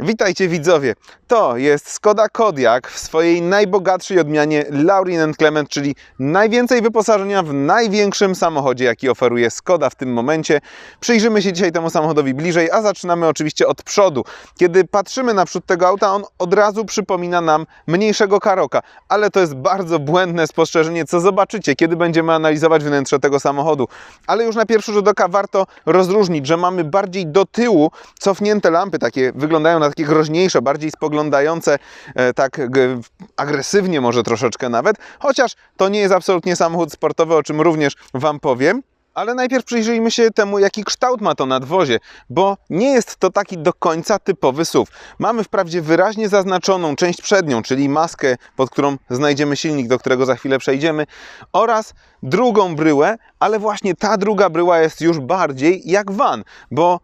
Witajcie widzowie, to jest Skoda Kodiaq w swojej najbogatszej odmianie Laurin Clement, czyli najwięcej wyposażenia w największym samochodzie, jaki oferuje Skoda w tym momencie. Przyjrzymy się dzisiaj temu samochodowi bliżej, a zaczynamy oczywiście od przodu. Kiedy patrzymy na przód tego auta, on od razu przypomina nam mniejszego Karoka, ale to jest bardzo błędne spostrzeżenie, co zobaczycie, kiedy będziemy analizować wnętrze tego samochodu. Ale już na pierwszy rzut oka warto rozróżnić, że mamy bardziej do tyłu cofnięte lampy, takie wyglądają na takie groźniejsze, bardziej spoglądające, e, tak agresywnie może troszeczkę nawet, chociaż to nie jest absolutnie samochód sportowy, o czym również Wam powiem. Ale najpierw przyjrzyjmy się temu, jaki kształt ma to nadwozie, bo nie jest to taki do końca typowy SUV. Mamy wprawdzie wyraźnie zaznaczoną część przednią, czyli maskę, pod którą znajdziemy silnik, do którego za chwilę przejdziemy, oraz drugą bryłę, ale właśnie ta druga bryła jest już bardziej jak van, bo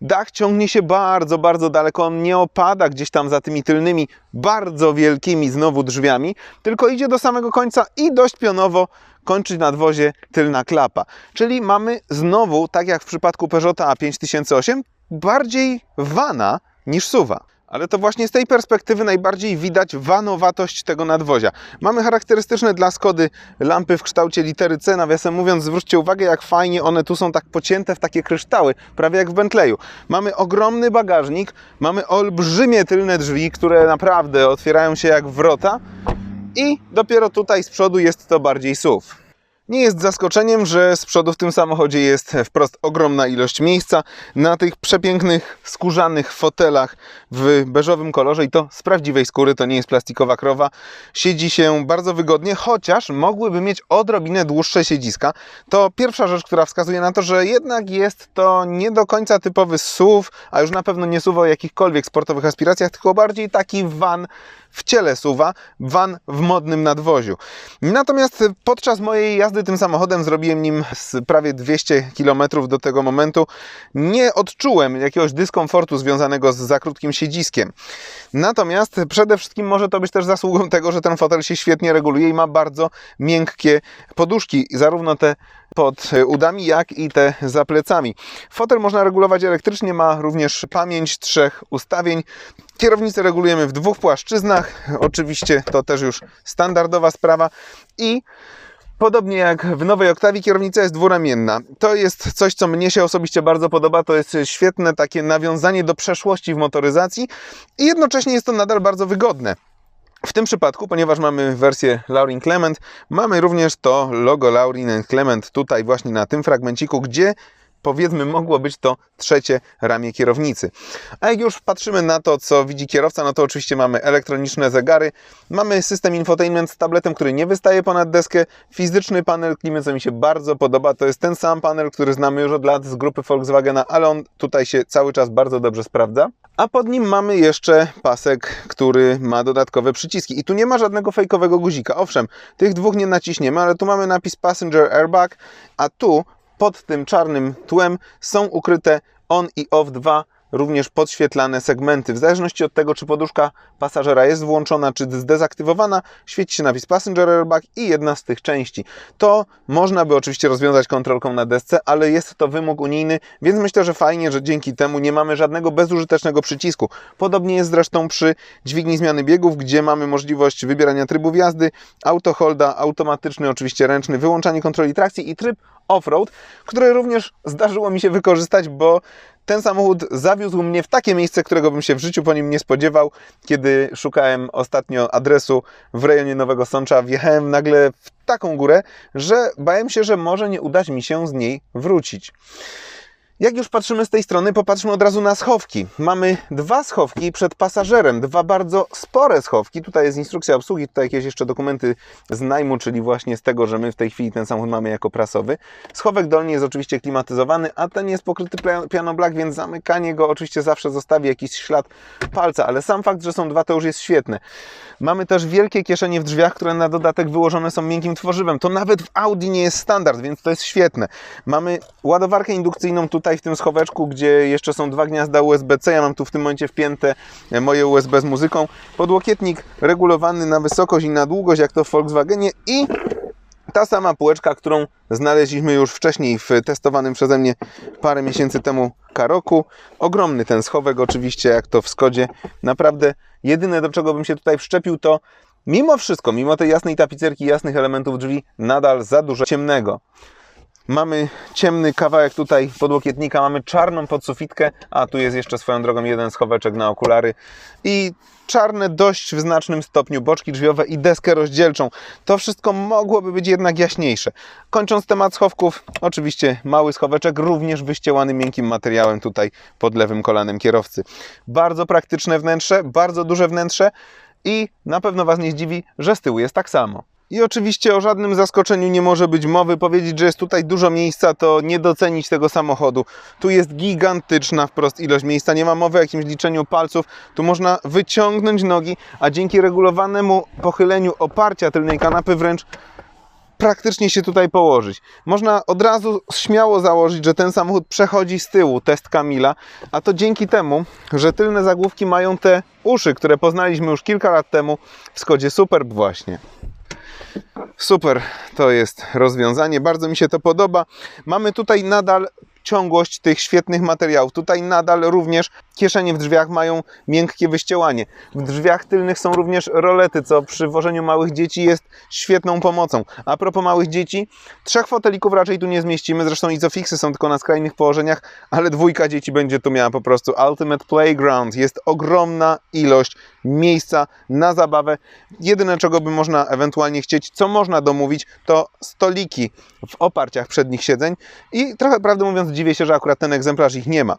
Dach ciągnie się bardzo, bardzo daleko. On nie opada gdzieś tam za tymi tylnymi, bardzo wielkimi znowu drzwiami, tylko idzie do samego końca i dość pionowo kończy nadwozie tylna klapa. Czyli mamy znowu, tak jak w przypadku Peugeota A5008, bardziej vana niż suwa. Ale to właśnie z tej perspektywy najbardziej widać wanowatość tego nadwozia. Mamy charakterystyczne dla Skody lampy w kształcie litery C. Nawiasem mówiąc, zwróćcie uwagę, jak fajnie one tu są tak pocięte w takie kryształy, prawie jak w Bentleyu. Mamy ogromny bagażnik, mamy olbrzymie tylne drzwi, które naprawdę otwierają się jak wrota. I dopiero tutaj z przodu jest to bardziej SUV. Nie jest zaskoczeniem, że z przodu w tym samochodzie jest wprost ogromna ilość miejsca na tych przepięknych skórzanych fotelach w beżowym kolorze i to z prawdziwej skóry, to nie jest plastikowa krowa. Siedzi się bardzo wygodnie, chociaż mogłyby mieć odrobinę dłuższe siedziska. To pierwsza rzecz, która wskazuje na to, że jednak jest to nie do końca typowy SUV, a już na pewno nie SUV o jakichkolwiek sportowych aspiracjach, tylko bardziej taki van w ciele suwa, van w modnym nadwoziu. Natomiast podczas mojej jazdy tym samochodem, zrobiłem nim prawie 200 km do tego momentu, nie odczułem jakiegoś dyskomfortu związanego z za krótkim siedziskiem. Natomiast przede wszystkim może to być też zasługą tego, że ten fotel się świetnie reguluje i ma bardzo miękkie poduszki, zarówno te pod udami, jak i te za plecami. Fotel można regulować elektrycznie, ma również pamięć trzech ustawień. Kierownicę regulujemy w dwóch płaszczyznach, oczywiście to też już standardowa sprawa i Podobnie jak w nowej Oktawie kierownica jest dwuramienna. To jest coś, co mnie się osobiście bardzo podoba. To jest świetne takie nawiązanie do przeszłości w motoryzacji i jednocześnie jest to nadal bardzo wygodne. W tym przypadku, ponieważ mamy wersję Laurin Clement, mamy również to logo Laurin Clement tutaj właśnie na tym fragmenciku, gdzie powiedzmy mogło być to trzecie ramię kierownicy. A jak już patrzymy na to, co widzi kierowca, no to oczywiście mamy elektroniczne zegary, mamy system infotainment z tabletem, który nie wystaje ponad deskę, fizyczny panel klimy, co mi się bardzo podoba, to jest ten sam panel, który znamy już od lat z grupy Volkswagena, ale on tutaj się cały czas bardzo dobrze sprawdza. A pod nim mamy jeszcze pasek, który ma dodatkowe przyciski. I tu nie ma żadnego fejkowego guzika. Owszem, tych dwóch nie naciśniemy, ale tu mamy napis Passenger Airbag, a tu pod tym czarnym tłem są ukryte on i off dwa również podświetlane segmenty. W zależności od tego, czy poduszka pasażera jest włączona, czy zdezaktywowana, świeci się napis Passenger Airbag i jedna z tych części. To można by oczywiście rozwiązać kontrolką na desce, ale jest to wymóg unijny, więc myślę, że fajnie, że dzięki temu nie mamy żadnego bezużytecznego przycisku. Podobnie jest zresztą przy dźwigni zmiany biegów, gdzie mamy możliwość wybierania trybów jazdy, autoholda, automatyczny, oczywiście ręczny, wyłączanie kontroli trakcji i tryb off-road, który również zdarzyło mi się wykorzystać, bo ten samochód zawiózł mnie w takie miejsce, którego bym się w życiu po nim nie spodziewał. Kiedy szukałem ostatnio adresu w rejonie Nowego Sącza, wjechałem nagle w taką górę, że bałem się, że może nie udać mi się z niej wrócić. Jak już patrzymy z tej strony, popatrzmy od razu na schowki. Mamy dwa schowki przed pasażerem, dwa bardzo spore schowki. Tutaj jest instrukcja obsługi, tutaj jakieś jeszcze dokumenty z najmu, czyli właśnie z tego, że my w tej chwili ten samochód mamy jako prasowy. Schowek dolny jest oczywiście klimatyzowany, a ten jest pokryty piano black, więc zamykanie go oczywiście zawsze zostawi jakiś ślad palca, ale sam fakt, że są dwa, to już jest świetne. Mamy też wielkie kieszenie w drzwiach, które na dodatek wyłożone są miękkim tworzywem. To nawet w Audi nie jest standard, więc to jest świetne. Mamy ładowarkę indukcyjną tutaj w tym schoweczku, gdzie jeszcze są dwa gniazda USB-C. Ja mam tu w tym momencie wpięte moje USB z muzyką. Podłokietnik regulowany na wysokość i na długość, jak to w Volkswagenie i Ta sama półeczka, którą znaleźliśmy już wcześniej w testowanym przeze mnie parę miesięcy temu Karoku. Ogromny ten schowek oczywiście, jak to w Skodzie. Naprawdę jedyne do czego bym się tutaj wszczepił to mimo wszystko, mimo tej jasnej tapicerki, jasnych elementów drzwi, nadal za dużo ciemnego. Mamy ciemny kawałek tutaj podłokietnika, mamy czarną podsufitkę, a tu jest jeszcze swoją drogą jeden schoweczek na okulary i czarne dość w znacznym stopniu boczki drzwiowe i deskę rozdzielczą. To wszystko mogłoby być jednak jaśniejsze. Kończąc temat schowków, oczywiście mały schoweczek, również wyściełany miękkim materiałem tutaj pod lewym kolanem kierowcy. Bardzo praktyczne wnętrze, bardzo duże wnętrze i na pewno Was nie zdziwi, że z tyłu jest tak samo. I oczywiście o żadnym zaskoczeniu nie może być mowy. Powiedzieć, że jest tutaj dużo miejsca, to nie docenić tego samochodu. Tu jest gigantyczna wprost ilość miejsca. Nie ma mowy o jakimś liczeniu palców. Tu można wyciągnąć nogi, a dzięki regulowanemu pochyleniu oparcia tylnej kanapy wręcz praktycznie się tutaj położyć. Można od razu śmiało założyć, że ten samochód przechodzi z tyłu test Kamila, a to dzięki temu, że tylne zagłówki mają te uszy, które poznaliśmy już kilka lat temu w Skodzie Superb właśnie. Super, to jest rozwiązanie, bardzo mi się to podoba. Mamy tutaj nadal ciągłość tych świetnych materiałów. Tutaj nadal również kieszenie w drzwiach mają miękkie wyściełanie. W drzwiach tylnych są również rolety, co przy wożeniu małych dzieci jest świetną pomocą. A propos małych dzieci, trzech fotelików raczej tu nie zmieścimy, zresztą izofixy są tylko na skrajnych położeniach, ale dwójka dzieci będzie tu miała po prostu Ultimate Playground. Jest ogromna ilość miejsca na zabawę. Jedyne, czego by można ewentualnie chcieć, co można domówić, to stoliki w oparciach przednich siedzeń i trochę, prawdę mówiąc, dziwię się, że akurat ten egzemplarz ich nie ma.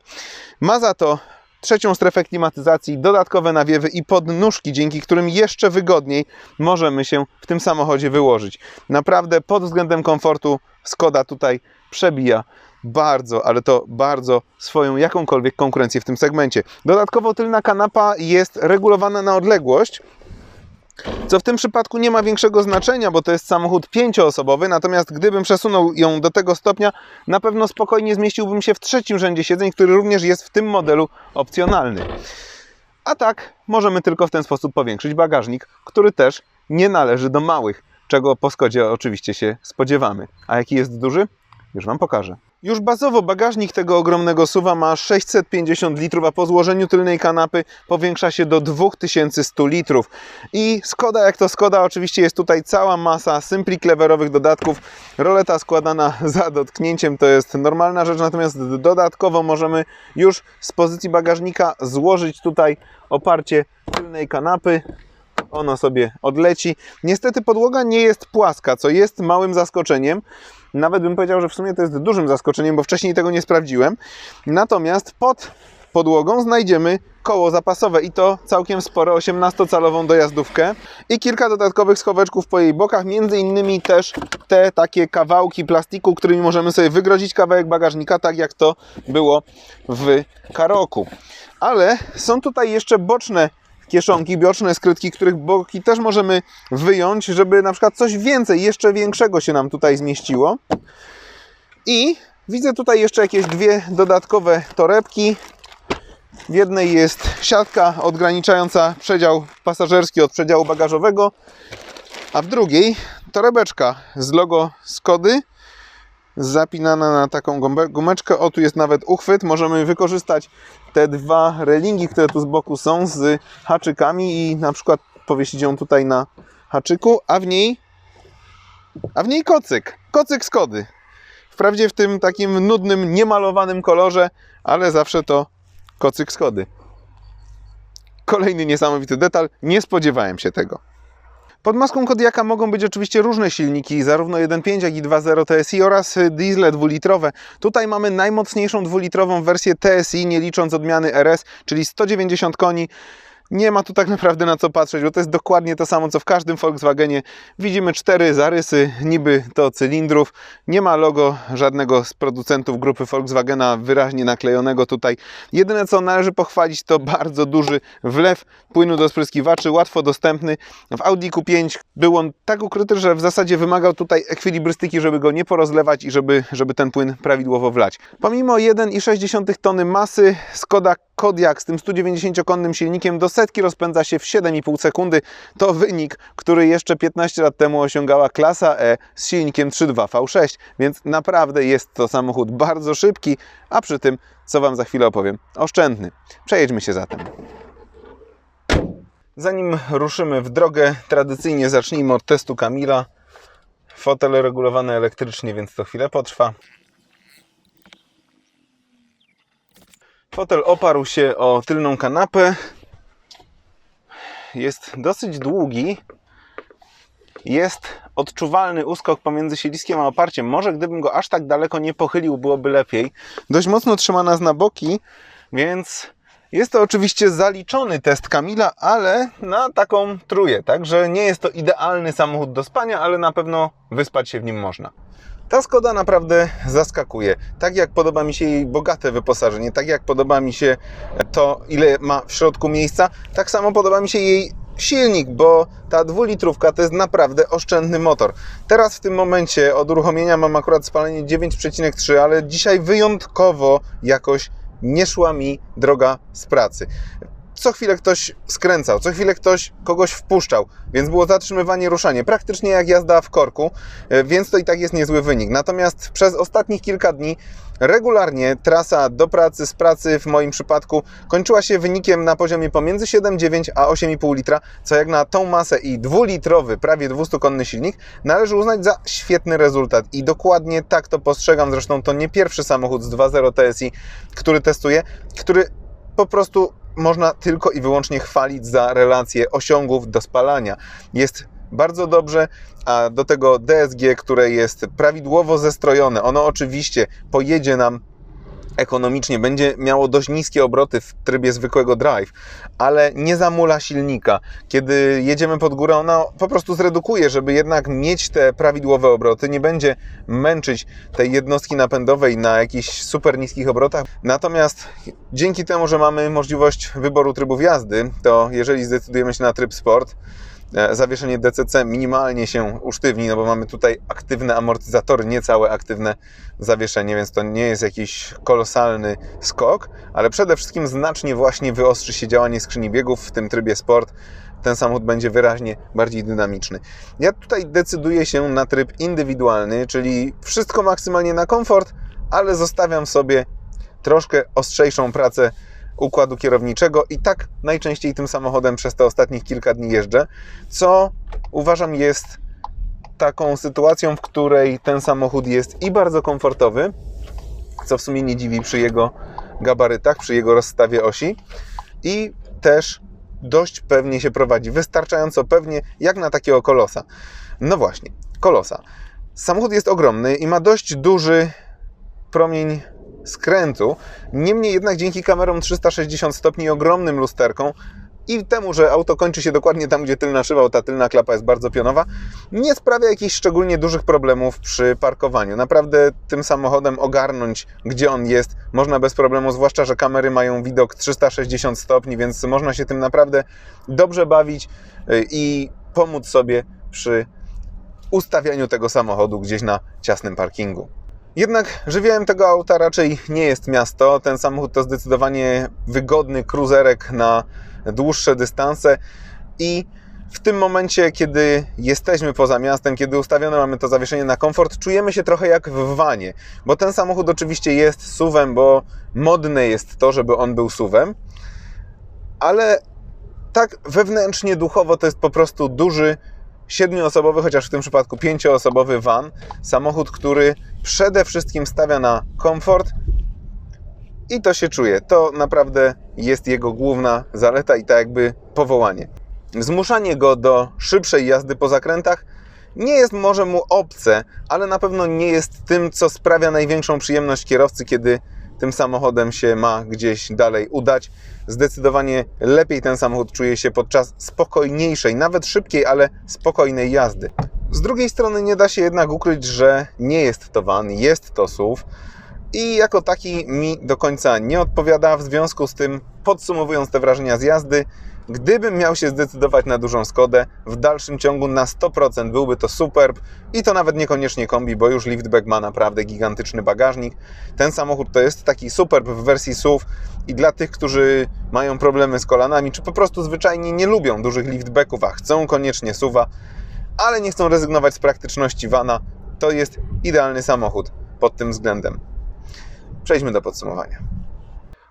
Ma za to trzecią strefę klimatyzacji, dodatkowe nawiewy i podnóżki, dzięki którym jeszcze wygodniej możemy się w tym samochodzie wyłożyć. Naprawdę pod względem komfortu Skoda tutaj przebija bardzo, ale to bardzo swoją jakąkolwiek konkurencję w tym segmencie. Dodatkowo tylna kanapa jest regulowana na odległość, co w tym przypadku nie ma większego znaczenia, bo to jest samochód pięcioosobowy, natomiast gdybym przesunął ją do tego stopnia, na pewno spokojnie zmieściłbym się w trzecim rzędzie siedzeń, który również jest w tym modelu opcjonalny. A tak możemy tylko w ten sposób powiększyć bagażnik, który też nie należy do małych, czego po Skodzie oczywiście się spodziewamy. A jaki jest duży? Już Wam pokażę. Już bazowo bagażnik tego ogromnego suwa ma 650 litrów, a po złożeniu tylnej kanapy powiększa się do 2100 litrów. I Skoda, jak to Skoda, oczywiście jest tutaj cała masa Simply Cleverowych dodatków. Roleta składana za dotknięciem to jest normalna rzecz, natomiast dodatkowo możemy już z pozycji bagażnika złożyć tutaj oparcie tylnej kanapy ono sobie odleci. Niestety podłoga nie jest płaska, co jest małym zaskoczeniem. Nawet bym powiedział, że w sumie to jest dużym zaskoczeniem, bo wcześniej tego nie sprawdziłem. Natomiast pod podłogą znajdziemy koło zapasowe i to całkiem spore, 18-calową dojazdówkę i kilka dodatkowych schoweczków po jej bokach, między innymi też te takie kawałki plastiku, którymi możemy sobie wygrodzić kawałek bagażnika, tak jak to było w Karoku. Ale są tutaj jeszcze boczne kieszonki, boczne skrytki, których boki też możemy wyjąć, żeby na przykład coś więcej, jeszcze większego się nam tutaj zmieściło. I widzę tutaj jeszcze jakieś dwie dodatkowe torebki. W jednej jest siatka odgraniczająca przedział pasażerski od przedziału bagażowego, a w drugiej torebeczka z logo Skody zapinana na taką gumeczkę. O, tu jest nawet uchwyt. Możemy wykorzystać te dwa relingi, które tu z boku są z haczykami i na przykład powiesić ją tutaj na haczyku, a w niej a w niej kocyk. Kocyk Skody. Wprawdzie w tym takim nudnym, niemalowanym kolorze, ale zawsze to kocyk Skody. Kolejny niesamowity detal. Nie spodziewałem się tego. Pod maską Kodiaka mogą być oczywiście różne silniki, zarówno 1.5 jak i 2.0 TSI oraz diesle dwulitrowe. Tutaj mamy najmocniejszą dwulitrową wersję TSI, nie licząc odmiany RS, czyli 190 koni nie ma tu tak naprawdę na co patrzeć, bo to jest dokładnie to samo co w każdym Volkswagenie. Widzimy cztery zarysy, niby to cylindrów. Nie ma logo żadnego z producentów grupy Volkswagena wyraźnie naklejonego tutaj. Jedyne co należy pochwalić to bardzo duży wlew płynu do spryskiwaczy, łatwo dostępny. W Audi Q5 był on tak ukryty, że w zasadzie wymagał tutaj ekwilibrystyki, żeby go nie porozlewać i żeby, żeby ten płyn prawidłowo wlać. Pomimo 1,6 tony masy, Skoda Kodiaq z tym 190-konnym silnikiem do setki rozpędza się w 7,5 sekundy. To wynik, który jeszcze 15 lat temu osiągała klasa E z silnikiem 3.2 V6, więc naprawdę jest to samochód bardzo szybki, a przy tym, co Wam za chwilę opowiem, oszczędny. Przejedźmy się zatem. Zanim ruszymy w drogę, tradycyjnie zacznijmy od testu Kamila. Fotel regulowany elektrycznie, więc to chwilę potrwa. Fotel oparł się o tylną kanapę. Jest dosyć długi. Jest odczuwalny uskok pomiędzy siedliskiem a oparciem. Może gdybym go aż tak daleko nie pochylił, byłoby lepiej. Dość mocno trzyma nas na boki, więc jest to oczywiście zaliczony test Kamila, ale na taką truję. Także nie jest to idealny samochód do spania, ale na pewno wyspać się w nim można. Ta Skoda naprawdę zaskakuje. Tak jak podoba mi się jej bogate wyposażenie, tak jak podoba mi się to, ile ma w środku miejsca, tak samo podoba mi się jej silnik, bo ta dwulitrówka to jest naprawdę oszczędny motor. Teraz w tym momencie od uruchomienia mam akurat spalanie 9,3, ale dzisiaj wyjątkowo jakoś nie szła mi droga z pracy. Co chwilę ktoś skręcał, co chwilę ktoś kogoś wpuszczał, więc było zatrzymywanie, ruszanie, praktycznie jak jazda w korku, e, więc to i tak jest niezły wynik. Natomiast przez ostatnich kilka dni regularnie trasa do pracy, z pracy w moim przypadku kończyła się wynikiem na poziomie pomiędzy 7,9 a 8,5 litra, co jak na tą masę i dwulitrowy, prawie 200-konny silnik należy uznać za świetny rezultat i dokładnie tak to postrzegam. Zresztą to nie pierwszy samochód z 2.0 TSI, który testuję, który po prostu można tylko i wyłącznie chwalić za relacje osiągów do spalania. Jest bardzo dobrze, a do tego DSG, które jest prawidłowo zestrojone, ono oczywiście pojedzie nam ekonomicznie, będzie miało dość niskie obroty w trybie zwykłego drive, ale nie zamula silnika. Kiedy jedziemy pod górę, ona po prostu zredukuje, żeby jednak mieć te prawidłowe obroty, nie będzie męczyć tej jednostki napędowej na jakichś super niskich obrotach. Natomiast dzięki temu, że mamy możliwość wyboru trybów jazdy, to jeżeli zdecydujemy się na tryb sport, zawieszenie DCC minimalnie się usztywni, no bo mamy tutaj aktywne amortyzatory, nie całe aktywne zawieszenie, więc to nie jest jakiś kolosalny skok, ale przede wszystkim znacznie właśnie wyostrzy się działanie skrzyni biegów w tym trybie sport. Ten samochód będzie wyraźnie bardziej dynamiczny. Ja tutaj decyduję się na tryb indywidualny, czyli wszystko maksymalnie na komfort, ale zostawiam sobie troszkę ostrzejszą pracę układu kierowniczego i tak najczęściej tym samochodem przez te ostatnich kilka dni jeżdżę, co uważam jest taką sytuacją, w której ten samochód jest i bardzo komfortowy, co w sumie nie dziwi przy jego gabarytach, przy jego rozstawie osi i też dość pewnie się prowadzi, wystarczająco pewnie jak na takiego kolosa. No właśnie, kolosa. Samochód jest ogromny i ma dość duży promień skrętu. Niemniej jednak dzięki kamerom 360 stopni ogromnym lusterkom i temu, że auto kończy się dokładnie tam, gdzie tylna szyba, ta tylna klapa jest bardzo pionowa, nie sprawia jakichś szczególnie dużych problemów przy parkowaniu. Naprawdę tym samochodem ogarnąć, gdzie on jest, można bez problemu, zwłaszcza, że kamery mają widok 360 stopni, więc można się tym naprawdę dobrze bawić y, i pomóc sobie przy ustawianiu tego samochodu gdzieś na ciasnym parkingu. Jednak żywiołem tego auta raczej nie jest miasto. Ten samochód to zdecydowanie wygodny kruzerek na dłuższe dystanse. I w tym momencie, kiedy jesteśmy poza miastem, kiedy ustawione mamy to zawieszenie na komfort, czujemy się trochę jak w wanie, bo ten samochód oczywiście jest suwem, bo modne jest to, żeby on był suwem, ale tak wewnętrznie, duchowo to jest po prostu duży siedmioosobowy, chociaż w tym przypadku pięcioosobowy van, samochód, który przede wszystkim stawia na komfort i to się czuje. To naprawdę jest jego główna zaleta i tak jakby powołanie. Zmuszanie go do szybszej jazdy po zakrętach nie jest może mu obce, ale na pewno nie jest tym, co sprawia największą przyjemność kierowcy, kiedy tym samochodem się ma gdzieś dalej udać. Zdecydowanie lepiej ten samochód czuje się podczas spokojniejszej, nawet szybkiej, ale spokojnej jazdy. Z drugiej strony nie da się jednak ukryć, że nie jest to van, jest to SUV i jako taki mi do końca nie odpowiada. W związku z tym, podsumowując te wrażenia z jazdy, gdybym miał się zdecydować na dużą Skodę, w dalszym ciągu na 100% byłby to Superb i to nawet niekoniecznie kombi, bo już liftback ma naprawdę gigantyczny bagażnik. Ten samochód to jest taki Superb w wersji SUV i dla tych, którzy mają problemy z kolanami, czy po prostu zwyczajnie nie lubią dużych liftbacków, a chcą koniecznie SUVa, ale nie chcą rezygnować z praktyczności vana, to jest idealny samochód pod tym względem. Przejdźmy do podsumowania.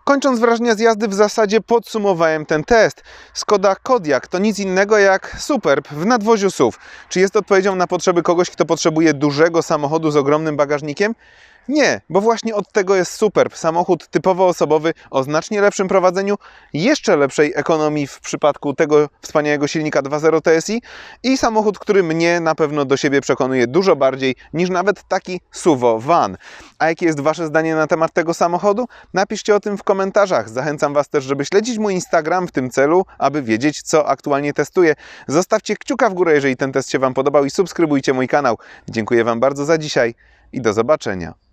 Kończąc wrażenia z jazdy, w zasadzie podsumowałem ten test. Skoda Kodiaq to nic innego jak Superb w nadwoziu SUV. Czy jest odpowiedzią na potrzeby kogoś, kto potrzebuje dużego samochodu z ogromnym bagażnikiem? Nie, bo właśnie od tego jest Superb. Samochód typowo osobowy o znacznie lepszym prowadzeniu, jeszcze lepszej ekonomii w przypadku tego wspaniałego silnika 2.0 TSI i samochód, który mnie na pewno do siebie przekonuje dużo bardziej niż nawet taki Suvo Van. A jakie jest Wasze zdanie na temat tego samochodu? Napiszcie o tym w komentarzach. Zachęcam Was też, żeby śledzić mój Instagram w tym celu, aby wiedzieć, co aktualnie testuję. Zostawcie kciuka w górę, jeżeli ten test się Wam podobał i subskrybujcie mój kanał. Dziękuję Wam bardzo za dzisiaj i do zobaczenia.